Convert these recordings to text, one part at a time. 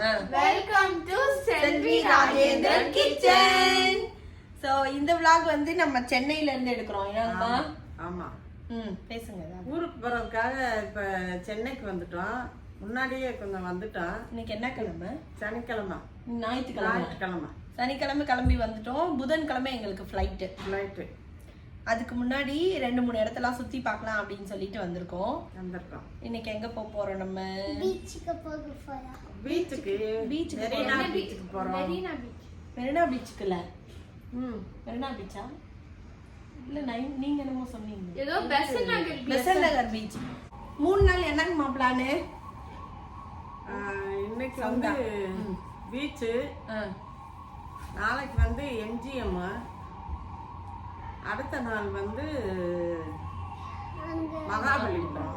Welcome to Selvi Rajendran kitchen so இந்த vlog வந்து நம்ம சென்னையில இருந்து எடுக்கிறோம் ஏன்னா ஆமா. ம் பேசுங்க. ஊருக்கு போறதுக்காக இப்ப சென்னைக்கு வந்துட்டோம். முன்னாடியே கொஞ்சம் வந்துட்டோம். இன்னைக்கு என்ன கிழமை? சனிக்கிழமை. ஞாயிற்றுக்கிழமை. ஞாயிற்றுக்கிழமை. சனிக்கிழமை கிளம்பி வந்துட்டோம். புதன்கிழமை எங்களுக்கு ஃப்ளைட்டு ஃப்ளைட்டு அதுக்கு முன்னாடி ரெண்டு மூணு இடத்தெல்லாம் சுத்தி பார்க்கலாம் அப்படின்னு சொல்லிட்டு வந்திருக்கோம். வந்திருக்கோம். இன்னைக்கு எங்க போக போறோம் நம்ம? பீச்சுக்கு போக போறோம். பீச்சுக்கு? பீச்சுக்கு மெரினா பீச்சுக்கு போறோம். மெரினா பீச். மெரினா பீச்சுக்குல ம். மெரினா பீச்சா? இல்ல நை- நீங்க என்னமோ சொன்னீங்க. ஏதோ பெசன் நகர் பெசன்ட் நகர் பீச். மூணு நாள் என்னங்கம்மா பிளானு ஆஹ், இன்னைக்கு வந்து பீச்சு. நாளைக்கு வந்து எம்ஜிஎம் அடுத்த நாள் வந்து மகாபலிபுரம்.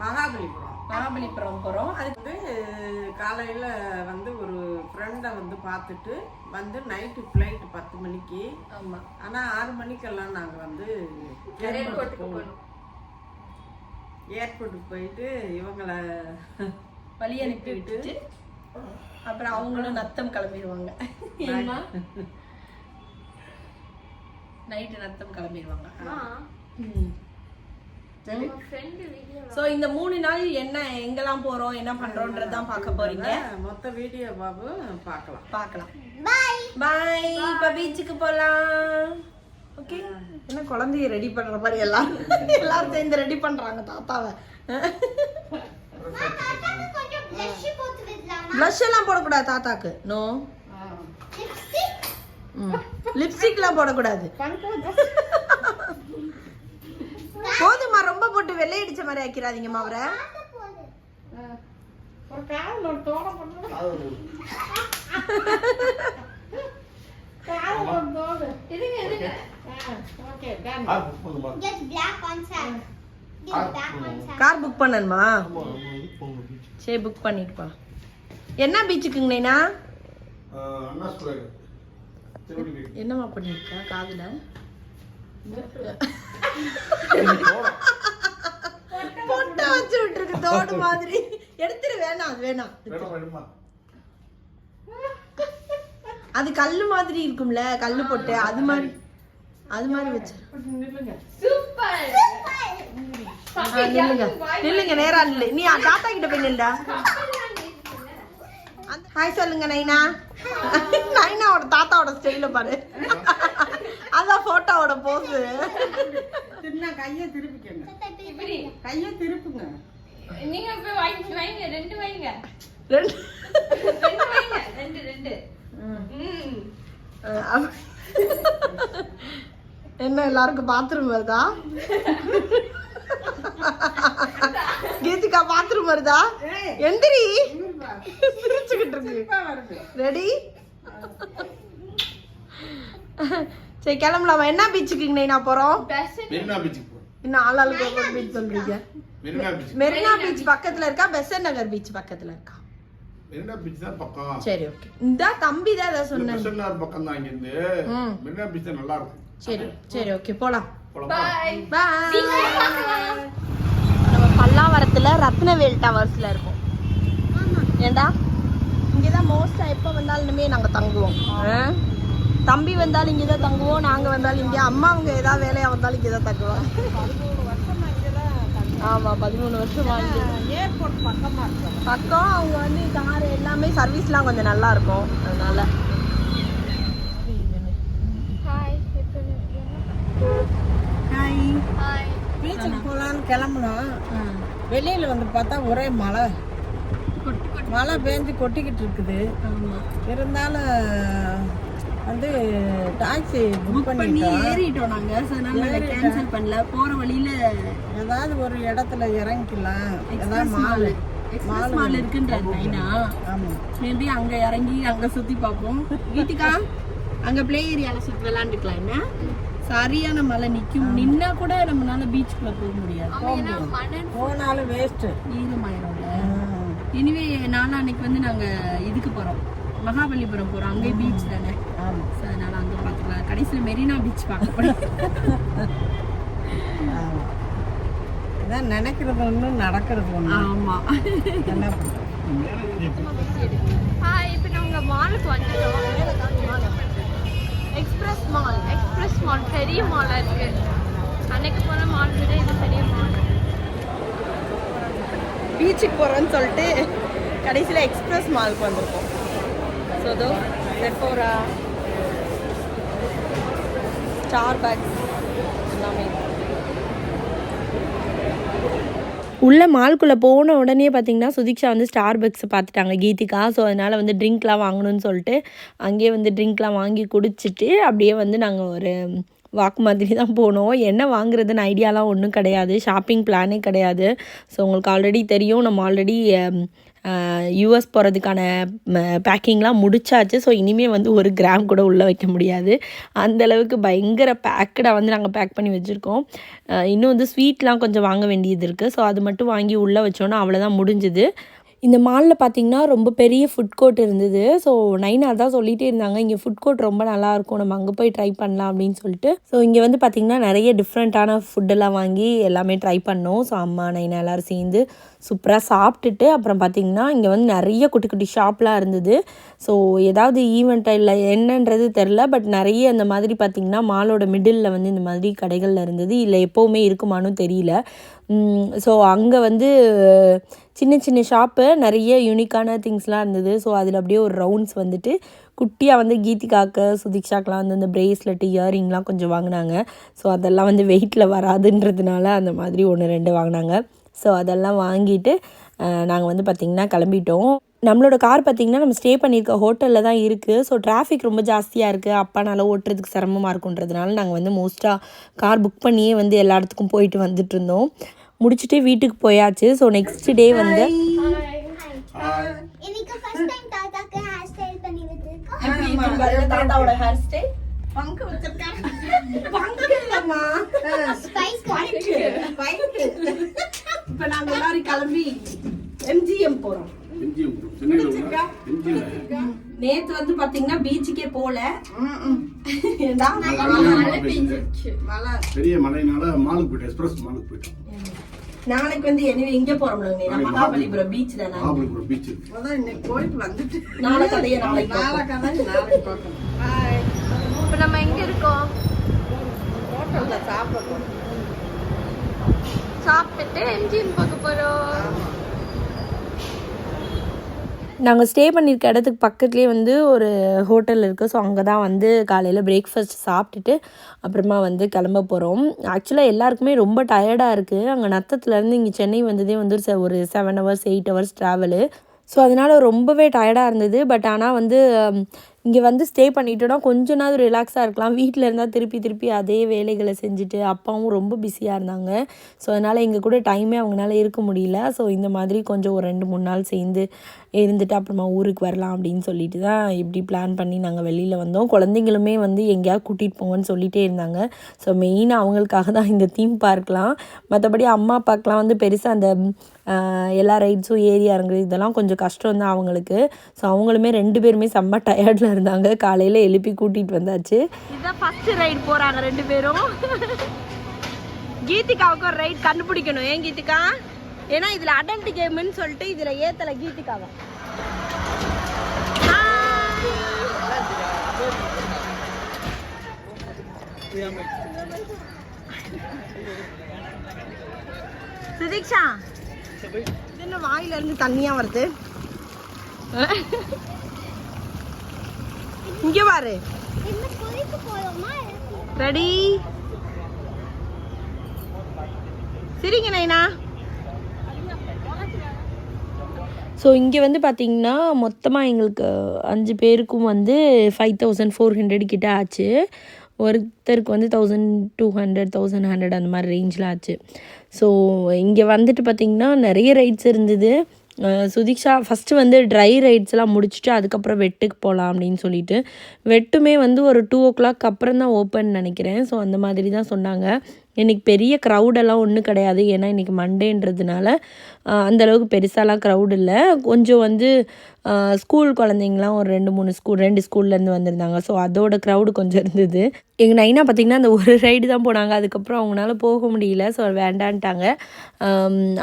மகாபலிபுரம். மகாபலிபுரம் போறோம். அதுக்கு வந்து காலையில் வந்து ஒரு ஃப்ரெண்டை வந்து பார்த்துட்டு வந்து நைட்டு ஃப்ளைட் பத்து மணிக்கு. ஆமா. ஆனால் ஆறு மணிக்கெல்லாம் நாங்கள் வந்து ஏர்போர்ட்டுக்கு போகணும். ஏர்போர்ட்டுக்கு போயிட்டு இவங்கள வழி அனுப்பி விட்டுட்டு அப்புறம் அவங்களும் நத்தம் கிளம்பிடுவாங்க. ஏமா நைட்டு நத்தம் கிளம்பிடுவாங்க சோ இந்த மூணு நாள் என்ன எங்கெல்லாம் போறோம் என்ன பண்றோம்ன்றதான் பார்க்க போறீங்க? மொத்த வீடியோ பாபு பார்க்கலாம். பார்க்கலாம். பை பாய் இப்ப பீச்சுக்கு போலாம். ஓகே என்ன குழந்தைய ரெடி பண்ற மாதிரி எல்லாரும் எல்லாரும் சேர்ந்து ரெடி பண்றாங்க தாத்தாவை. கொஞ்சம் ப்ளஷ் எல்லாம் போடக்கூடாது தாத்தாக்கு. நோ லிப்ஸ்டிக்லாம் போடக்கூடாது. போதுமா ரொம்ப போட்டு வெள்ளையடிச்ச மாதிரி ஆக்கிறாதீங்கம்மா அவரை. கார் புக் பண்ணணுமா? சரி புக் பண்ணிட்டு போலாம் என்ன பீச்சுக்குங்க நைனா என்னம்மா பண்ணிருக்க? காதுல? பொட்டை வச்சு விட்டுருக்கு தோடு மாதிரி. எடுத்துரு வேணாம் அது வேணாம். அது கல்லு மாதிரி இருக்கும்ல கல்லு போட்டு அது மாதிரி. அது மாதிரி வச்சு. நில்லுங்க. நில்லுங்க. நேரா நில்லு நீ தாத்தா கிட்ட போய் நில்டா ஹாய் சொல்லுங்க நைனா. நைனாவோட தாத்தாவோட ஸ்டைல பாரு. அதான் போட்டோவோட போஸ் திரும்ப கையை திருப்பிக்கங்க. கையை திருப்புங்க. நீங்க போய் வாங்கி வைங்க ரெண்டு வைங்க. ரெண்டு. ரெண்டு வைங்க ரெண்டு என்ன எல்லாருக்கும் பாத்ரூம் வருதா? கீதிகா பாத்ரூம் வருதா? எந்திரி. இருக்கு. ரெடி சரி கிளம்பலாமா? என்ன பீச்சுக்கு நான் போறோம்? பெசன் மெரினா பீச்சுக்கு போ இன்னும் ஆளாளுக்கு ஒவ்வொரு பீச் சொல்றீங்க? மெரினா பீச் பக்கத்துல இருக்கா? பெசன்ட் நகர் பீச் பக்கத்துல இருக்கா? மெரினா பீச் தான் பக்கம். சரி ஓகே இந்த தம்பி தான் அதை சொன்னேன். பெசன்ட் பக்கம் தான் இங்கிருந்து. ம். மெரினா பீச் தான் நல்லா இருக்கும் சரி சரி ஓகே போலாம்? பை நம்ம பல்லாவரத்துல ரத்னவேல் டவர்ஸ்ல இருக்கோம். ஏண்டா? இங்கதான் மோஸ்டா எப்ப வந்தாலுமே நாங்க தங்குவோம். ஆ? தம்பி வந்தாலும் இங்கே தான் தங்குவோம் நாங்க வந்தாலும் இங்கே. அம்மா அவங்க ஏதாவது வேலையா வந்தாலும் இங்கே தான் தங்குவோம். ஆமா பதிமூணு வருஷம் வாங்கி ஏர்போர்ட் பக்கமா இருக்கு பக்கம் அவங்க வந்து கார் எல்லாமே சர்வீஸ்லாம் கொஞ்சம் நல்லா இருக்கும். அதனால. ஹாய் ஹாய் ஹாய் பீச்சுக்கு போகலான்னு கிளம்புனோம். வெளியில வந்து பார்த்தா ஒரே மழை மழை பேஞ்சு கொட்டிக்கிட்டு இருக்குது. இருந்தாலும் வந்து டாக்ஸி புக் பண்ணி ஏறிட்டோம் நாங்க. So அதனால கேன்சல் பண்ணல. போற வழியில ஏதாவது ஒரு இடத்துல இறங்கிக்கலாம். ஏதாவது மால். மால் எக்ஸ்பிரஸ் மால் இருக்குன்றாரு நைனா. ஆமா. மேபி அங்க இறங்கி அங்க சுத்தி பார்ப்போம். கீதிகா அங்க ப்ளே ஏரியால சுத்தி விளையாண்டுக்கலாம் என்ன? சரியான மழை நிக்கும். நின்னா கூட நம்மளால பீச்சுக்குள்ள போக முடியாது. போனாலும் வேஸ்ட்டு ஈரமாயிரும்ல எனிவே நானும் அன்னைக்கு வந்து நாங்க இதுக்கு போறோம். மகாபலிபுரம் போறோம். அங்கே பீச் தானே. ஆமாம் So, அதனால அங்க பாத்துக்கலாம் கடைசியில மெரினா பீச் பார்க்க போறோம். ஆமாம் இதான் நினைக்கிறது ஒன்று நடக்கிறது ஒன்று ஆமா. என்ன? பண்ணுறது மேலே ஏறி போ. மாலுக்கு வந்துட்டோம். எக்ஸ்பிரஸ் மால் எக்ஸ்பிரஸ் மால் பெரிய மாலாக இருக்கு. அன்னைக்கு போன மால் விட இது பெரிய மால் பீச்சுக்கு போகிறோன்னு சொல்லிட்டு கடைசியில் எக்ஸ்பிரஸ் மாலுக்கு வந்திருக்கோம். ஸோ தோ செஃபோரா ஸ்டார் பேக்ஸ் எல்லாமே. உள்ள மால்குள்ளே போன உடனே பார்த்தீங்கன்னா சுதீக்ஷா வந்து ஸ்டார் பக்ஸ் பார்த்துட்டாங்க கீதிகா ஸோ அதனால் வந்து ட்ரிங்க்லாம் வாங்கணும்னு சொல்லிட்டு அங்கேயே வந்து ட்ரிங்க்லாம் வாங்கி குடிச்சிட்டு அப்படியே வந்து நாங்கள் ஒரு வாக் மாதிரி தான் போனோம் என்ன வாங்குறதுன்னு ஐடியாலாம் ஒன்றும் கிடையாது. ஷாப்பிங் பிளானே கிடையாது. ஸோ உங்களுக்கு ஆல்ரெடி தெரியும். நம்ம ஆல்ரெடி யூஎஸ் போகிறதுக்கான பேக்கிங்லாம் முடிச்சாச்சு. ஸோ இனிமேல் வந்து ஒரு கிராம் கூட உள்ளே வைக்க முடியாது. அந்தளவுக்கு பயங்கர பேக்கடாக வந்து நாங்கள் பேக் பண்ணி வச்சுருக்கோம். இன்னும் வந்து ஸ்வீட்லாம் கொஞ்சம் வாங்க வேண்டியது இருக்குது ஸோ அது மட்டும் வாங்கி உள்ளே வச்சோன்னா அவ்வளோதான் முடிஞ்சுது. இந்த மாலில் பார்த்தீங்கன்னா ரொம்ப பெரிய ஃபுட் கோர்ட் இருந்தது. ஸோ நைனா தான் சொல்லிகிட்டே இருந்தாங்க. இங்கே ஃபுட் கோர்ட் ரொம்ப நல்லாயிருக்கும் நம்ம அங்கே போய் ட்ரை பண்ணலாம் அப்படின்னு சொல்லிட்டு. ஸோ இங்கே வந்து பார்த்திங்கன்னா நிறைய டிஃப்ரெண்ட்டான ஃபுட்டெல்லாம் வாங்கி எல்லாமே ட்ரை பண்ணோம். ஸோ அம்மா நைனா எல்லோரும் சேர்ந்து சூப்பராக சாப்பிட்டுட்டு அப்புறம் பார்த்திங்கன்னா இங்கே வந்து நிறைய குட்டி குட்டி ஷாப்லாம் இருந்தது. ஸோ ஏதாவது ஈவெண்ட்டாக இல்லை என்னன்றது தெரில பட் நிறைய இந்த மாதிரி பார்த்திங்கன்னா மாலோட மிடில் வந்து இந்த மாதிரி கடைகளில் இருந்தது. இல்லை எப்போவுமே இருக்குமானும் தெரியல. ஸோ அங்கே வந்து சின்ன சின்ன ஷாப்பு நிறைய யூனிக்கான திங்ஸ்லாம் இருந்தது. ஸோ அதில் அப்படியே ஒரு ரவுண்ட்ஸ் வந்துட்டு குட்டியாக வந்து கீதிகாக்கு சுதீக்ஷாக்கெலாம் வந்து இந்த பிரேஸ்லெட்டு இயரிங்லாம் கொஞ்சம் வாங்கினாங்க. ஸோ அதெல்லாம் வந்து வெயிட்டில் வராதுன்றதுனால அந்த மாதிரி ஒன்று ரெண்டு வாங்கினாங்க. ஸோ அதெல்லாம் வாங்கிட்டு நாங்கள் வந்து பார்த்திங்கன்னா கிளம்பிட்டோம். நம்மளோட கார் பார்த்திங்கன்னா நம்ம ஸ்டே பண்ணியிருக்க ஹோட்டலில் தான் இருக்குது ஸோ டிராஃபிக் ரொம்ப ஜாஸ்தியாக இருக்குது அப்பானால ஓட்டுறதுக்கு சிரமமாக இருக்குன்றதுனால நாங்கள் வந்து மோஸ்ட்டாக கார் புக் பண்ணியே வந்து எல்லா இடத்துக்கும் போயிட்டு வந்துட்டு இருந்தோம். முடிச்சுட்டு வீட்டுக்கு போயாச்சு. ஸோ நெக்ஸ்ட் டே வந்து இப்ப நாங்க எல்லாரும் கிளம்பி எம்ஜிஎம் போறோம். நேத்து வந்து பாத்தீங்கன்னா பீச்சுக்கே போல. மழை பெரிய மழையினால மாலுக்கு போயிட்டோம் எக்ஸ்பிரஸ் மாலுக்கு போயிட்டோம் நாளைக்கு வந்து என்ன எங்க போறோம் மகாபலிபுரம் பீச் தானே? மகாபலிபுரம் பீச் அதான் இன்னைக்கு போயிட்டு வந்துட்டு. நாளை கதையை நாளைக்கு நாளை கதை நாளைக்கு பார்க்கணும் இப்போ நம்ம எங்க இருக்கோம்? ஹோட்டல்ல சாப்பிட போறோம். சாப்பிட்டுட்டு எம்ஜிஎம் பார்க்க போறோம். நாங்கள் ஸ்டே பண்ணியிருக்க இடத்துக்கு பக்கத்துலேயே வந்து ஒரு ஹோட்டல் இருக்குது ஸோ அங்கே தான் வந்து காலையில் பிரேக்ஃபாஸ்ட் சாப்பிட்டுட்டு அப்புறமா வந்து கிளம்ப போகிறோம் ஆக்சுவலாக எல்லாருக்குமே ரொம்ப டயர்டாக இருக்குது அங்கே நத்தத்துலேருந்து இங்கே சென்னை வந்ததே வந்து ஒரு ஒரு seven hours eight hours travel so அதனால் ரொம்பவே டயர்டாக இருந்தது. பட் ஆனால் வந்து இங்கே வந்து ஸ்டே பண்ணிட்டோன்னா கொஞ்ச நாள் ரிலாக்ஸாக இருக்கலாம். வீட்டில் இருந்தால் திருப்பி திருப்பி அதே வேலைகளை செஞ்சுட்டு அப்பாவும் ரொம்ப பிஸியாக இருந்தாங்க. ஸோ அதனால் எங்கள் கூட டைமே அவங்களால இருக்க முடியல. ஸோ இந்த மாதிரி கொஞ்சம் ஒரு ரெண்டு மூணு நாள் சேர்ந்து இருந்துட்டு அப்புறமா ஊருக்கு வரலாம் அப்படின்னு சொல்லிட்டு தான் இப்படி பிளான் பண்ணி நாங்கள் வெளியில் வந்தோம். குழந்தைங்களுமே வந்து எங்கேயாவது கூட்டிகிட்டு போங்கன்னு சொல்லிகிட்டே இருந்தாங்க. ஸோ மெயினாக அவங்களுக்காக தான் இந்த தீம் பார்க்கலாம் மற்றபடி அம்மா அப்பாக்கெலாம் வந்து பெருசாக அந்த எல்லா ரைட்ஸும் ஏறி இறங்குறது இதெல்லாம் கொஞ்சம் கஷ்டம் தான் அவங்களுக்கு. ஸோ அவங்களுமே ரெண்டு பேருமே செம்ம டயர்டில் இருந்தாங்க. காலையில் எழுப்பி கூட்டிகிட்டு வந்தாச்சு. இதுதான் ஃபஸ்ட்டு ரைடு போகிறாங்க ரெண்டு பேரும். கீதிகாவுக்கு ஒரு ரைட் கண்டுபிடிக்கணும். ஏன் கீதிகா? ஏன்னா இதில் அடல்ட் கேம்னு சொல்லிட்டு இதில் ஏத்தலை கீதிகாவை. சுதீக்ஷா என்ன வாயில இருந்து தண்ணியா வருது? இங்க பாரு. ரெடி சரிங்க நைனா. ஸோ இங்கே வந்து பார்த்தீங்கன்னா மொத்தமாக எங்களுக்கு அஞ்சு பேருக்கும் வந்து ஃபைவ் தௌசண்ட் ஃபோர் ஹண்ட்ரட் கிட்ட ஆச்சு. ஒருத்தருக்கு வந்து thousand two hundred thousand hundred அந்த மாதிரி ரேஞ்சில் ஆச்சு. ஸோ இங்கே வந்துட்டு பார்த்திங்கன்னா நிறைய ரைட்ஸ் இருந்தது. சுதீக்ஷா ஃபஸ்ட்டு வந்து ட்ரை ரைட்ஸ்லாம் முடிச்சுட்டு அதுக்கப்புறம் வெட்டுக்கு போகலாம் அப்படின்னு சொல்லிட்டு. வெட்டுமே வந்து ஒரு டூ ஓ கிளாக் அப்புறம் தான் ஓப்பன் நினைக்கிறேன். ஸோ அந்த மாதிரி தான் சொன்னாங்க. இன்றைக்கி பெரிய க்ரௌடெல்லாம் ஒன்றும் கிடையாது. ஏன்னா இன்றைக்கி மண்டேன்றதுனால அந்தளவுக்கு பெருசாலாம் க்ரௌட் இல்லை. கொஞ்சம் வந்து ஸ்கூல் குழந்தைங்களாம் ஒரு ரெண்டு மூணு ஸ்கூல் ரெண்டு ஸ்கூல்லேருந்து வந்திருந்தாங்க. ஸோ அதோட க்ரௌடு கொஞ்சம் இருந்தது. எங்கள் நைனா பார்த்திங்கன்னா அந்த ஒரு ரைடு தான் போனாங்க. அதுக்கப்புறம் அவங்களால போக முடியல. ஸோ வேண்டான்ட்டாங்க.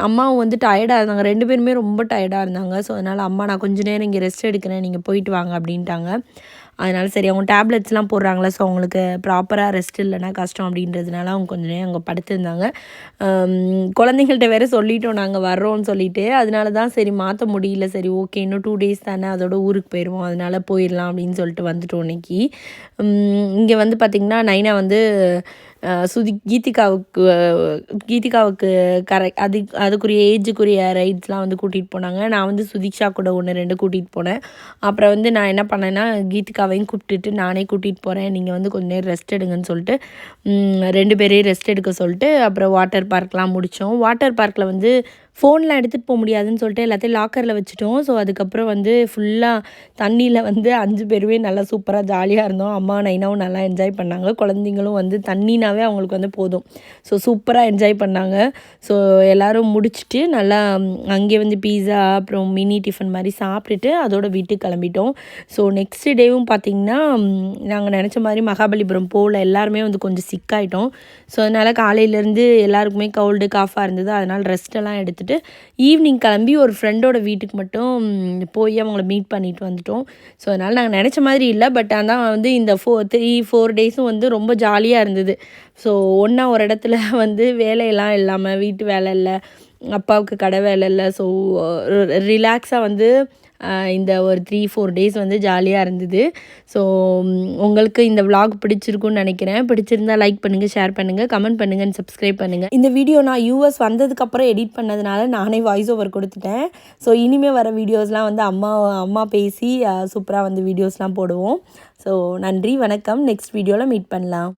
அம்மாவும் வந்து டயர்டாக இருந்தாங்க. ரெண்டு பேருமே ரொம்ப டயர்டாக இருந்தாங்க. ஸோ அதனால் அம்மா நான் கொஞ்ச நேரம் இங்கே ரெஸ்ட் எடுக்கிறேன். நீங்கள் போயிட்டு வாங்க. அப்படின்ட்டாங்க. அதனால சரி அவங்க டேப்லெட்ஸ்லாம் போடுறாங்களே ஸோ அவங்களுக்கு ப்ராப்பராக ரெஸ்ட் இல்லைனா கஷ்டம் அப்படின்றதுனால அவங்க கொஞ்ச நேரம் அங்கே படுத்திருந்தாங்க. குழந்தைங்கள்ட்ட வேற சொல்லிட்டோம் நாங்கள் வர்றோம்னு சொல்லிட்டு. அதனால தான் சரி மாற்ற முடியல. சரி ஓகே இன்னும் டூ டேஸ் தானே அதோட ஊருக்கு போயிடுவோம் அதனால் போயிடலாம் அப்படின்னு சொல்லிட்டு வந்துட்டோம் இன்னைக்கு. இங்கே வந்து பார்த்திங்கன்னா நைனா வந்து சுதி கீதிகாவுக்கு கீதிகாவுக்கு கரெக்ட் அது அதுக்குரிய ஏஜுக்குரிய ரைட்ஸ்லாம் வந்து கூட்டிகிட்டு போனாங்க. நான் வந்து சுதீக்ஷா கூட ஒன்று ரெண்டு கூட்டிகிட்டு போனேன். அப்புறம் வந்து நான் என்ன பண்ணேன்னா கீதிகாவையும் கூப்பிட்டுட்டு நானே கூட்டிகிட்டு போகிறேன் நீங்கள் வந்து கொஞ்ச நேரம் ரெஸ்ட் எடுங்கன்னு சொல்லிட்டு ரெண்டு பேரையும் ரெஸ்ட் எடுக்க சொல்லிட்டு அப்புறம் வாட்டர் பார்க்லாம் முடித்தோம் வாட்டர் பார்க்கில் வந்து ஃபோன்லாம் எடுத்துகிட்டு போக முடியாதுன்னு சொல்லிட்டு எல்லாத்தையும் லாக்கரில் வச்சுட்டோம். ஸோ அதுக்கப்புறம் வந்து ஃபுல்லாக தண்ணியில் வந்து அஞ்சு பேருமே நல்லா சூப்பராக ஜாலியாக இருந்தோம். அம்மா நைனாவும் நல்லா என்ஜாய் பண்ணாங்க. குழந்தைங்களும் வந்து தண்ணினாவே அவங்களுக்கு வந்து போதும். ஸோ சூப்பராக என்ஜாய் பண்ணாங்க. ஸோ எல்லோரும் முடிச்சுட்டு நல்லா அங்கே வந்து பீஸா அப்புறம் மினி டிஃபன் மாதிரி சாப்பிட்டுட்டு அதோட வீட்டுக்கு கிளம்பிட்டோம். ஸோ நெக்ஸ்ட் டேவும் பார்த்திங்கன்னா நாங்கள் நினச்ச மாதிரி மகாபலிபுரம் போகல எல்லாருமே வந்து கொஞ்சம் சிக்காயிட்டோம் ஸோ அதனால் காலையிலேருந்து எல்லாருக்குமே கவுல்டு காஃபாக இருந்தது. அதனால் ரெஸ்ட்டெல்லாம் எடுத்துகிட்டு ஈவினிங் கிளம்பி ஒரு ஃப்ரெண்டோட வீட்டுக்கு மட்டும் போய் அவங்கள மீட் பண்ணிட்டு வந்துட்டோம். ஸோ அதனால் நாங்கள் நினச்ச மாதிரி இல்லை பட் ஆனால் வந்து இந்த ஃபோ த்ரீ ஃபோர் டேஸும் வந்து ரொம்ப ஜாலியாக இருந்தது. ஸோ ஒன்றா ஒரு இடத்துல வந்து வேலையெல்லாம் இல்லாமல் வீட்டு வேலை இல்லை அப்பாவுக்கு கடை வேலை இல்லை ஸோ ரிலாக்ஸாக வந்து இந்த ஒரு த்ரீ ஃபோர் டேஸ் வந்து ஜாலியாக இருந்தது. ஸோ உங்களுக்கு இந்த vlog பிடிச்சிருக்குன்னு நினைக்கிறேன். பிடிச்சிருந்தா லைக் பண்ணுங்கள் ஷேர் பண்ணுங்கள் கமெண்ட் பண்ணுங்கள் சப்ஸ்கிரைப் பண்ணுங்கள் இந்த வீடியோ நான் யூஎஸ் வந்ததுக்கப்புறம் எடிட் பண்ணதுனால நானே வாய்ஸ் ஓவர் கொடுத்துட்டேன். ஸோ இனிமேல் வர வீடியோஸ்லாம் வந்து அம்மா அம்மா பேசி சூப்பராக வந்து வீடியோஸ்லாம் போடுவோம். ஸோ நன்றி வணக்கம். நெக்ஸ்ட் வீடியோவில் மீட் பண்ணலாம்.